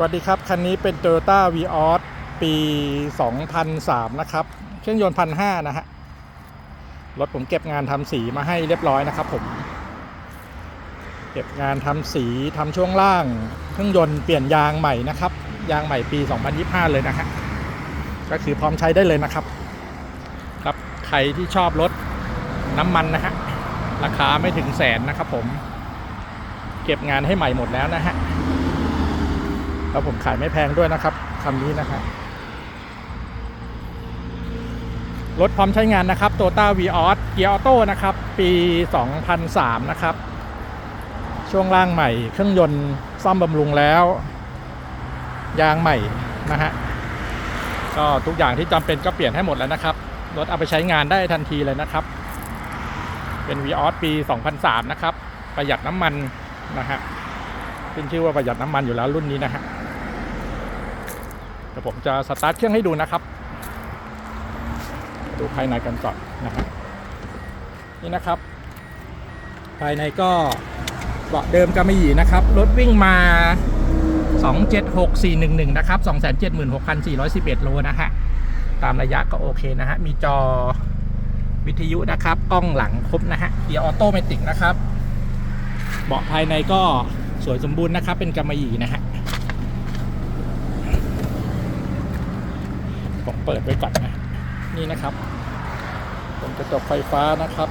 สวัสดีครับ คันนี้เป็น Toyota v ีออสปี 2003 นะครับ เครื่องยนต์พันห้านะฮะ รถผมเก็บงานทำสีมาให้เรียบร้อยนะครับผม เก็บงานทำสีทำช่วงล่าง เครื่องยนต์เปลี่ยนยางใหม่นะครับ ยางใหม่ปี 2025 เลยนะฮะ ก็คือพร้อมใช้ได้เลยนะครับ ครับ ใครที่ชอบรถน้ำมันนะฮะ ราคาไม่ถึงแสนนะครับผม เก็บงานให้ใหม่หมดแล้วนะฮะ แล้วผมขายไม่แพงด้วยนะครับคำนี้นะฮะรถพร้อมใช้งานนะครับ t o ต้าวีออสเกียร์ออโต้นะครับ ปี 2003 นะครับ ช่วงล่างใหม่ เครื่องยนต์ซ่อมบำรุงแล้ว ยางใหม่นะฮะ ก็ทุกอย่างที่จำเป็นก็เปลี่ยนให้หมดแล้วนะครับ รถเอาไปใช้งานได้ทันทีเลยนะครับ เป็น v ีออสปี 2003 นะครับ ประหยัดน้ำมันนะฮะขึ้นชื่อว่าประหยัดน้ำมันอยู่แล้วรุ่นนี้นะฮะ ดี๋ยวผมจะสตาร์ทเครื่องให้ดูนะครับ ดูภายในกันก่อนนะฮะนี่นะครับ ภายในก็เบาะเดิมกำมะหยี่นะครับ รถวิ่งมา 276411 นะครับ 276,411 โลนะฮะ ตามระยะก็โอเคนะฮะ มีจอวิทยุนะครับ กล้องหลังครบนะฮะ เกียร์ออโตเมติกนะครับ เบาะภายในก็สวยสมบูรณ์นะครับ เป็นกำมะหยี่นะฮะ ผม เปิดไว้ก่อนนะนี่นะครับเป็นกระจกไฟฟ้านะครับ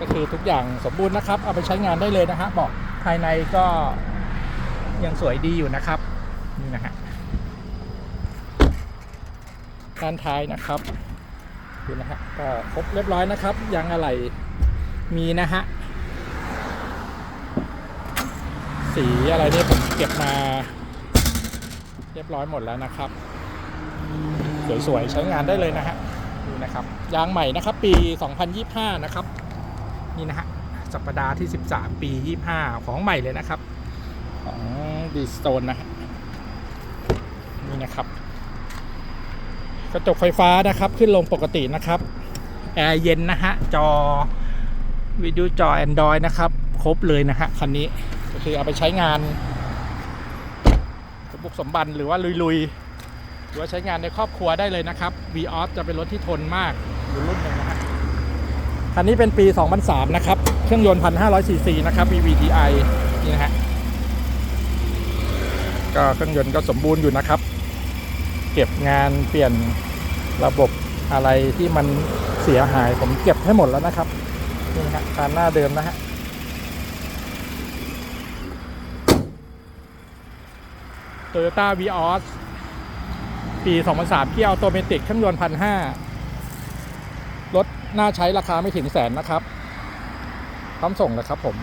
ก็คือทุกอย่างสมบูรณ์นะครับ เอาไปใช้งานได้เลยนะฮะบาะภายในก็ยังสวยดีอยู่นะครับนี่นะฮะด้านท้ายนะครับดูนะฮะก็ครบเรียบร้อยนะครับยางอะไหล่มีนะฮะสีอะไรนี่ผมเก็บมา เรียบร้อยหมดแล้วนะครับ สวยๆ ใช้งานได้เลยนะฮะนี่นะครับยางใหม่นะครับปี 2025 นะครับ นี่นะฮะสัปดาห์ที่ 13 ปี 25 ของใหม่เลยนะครับ ของดีสโตนนะฮะนี่นะครับกระจกไฟฟ้านะครับขึ้นลงปกตินะครับแอร์เย็นนะฮะจอวิดีโอจอ Android นะครับ ครบเลยนะฮะคันนี้ก็คือเอาไปใช้งานสมบุกสมบันหรือว่าลุยๆ รือว่าใช้งานในครอบครัวได้เลยนะครับ v ีออสจะเป็นรถที่ทนมากอยู่รุ่นหนึ่งนะฮะคันนี้เป็นปี 2003 นะครับ เครื่องยนต์ 1,500ซีซีนะครับ VVTi นี่นะฮะก็เครื่องยนต์ก็สมบูรณ์อยู่นะครับ เก็บงานเปลี่ยนระบบอะไรที่มันเสียหายผมเก็บให้หมดแล้วนะครับนี่นะฮะคานหน้าเดิมนะฮะ Toyota v ีออส ปี 2003ที่ออโตเมติกเครื่องยนต์พันห้ารถน่าใช้ราคาไม่ถึงแสนนะครับพร้อมส่งนะครับผม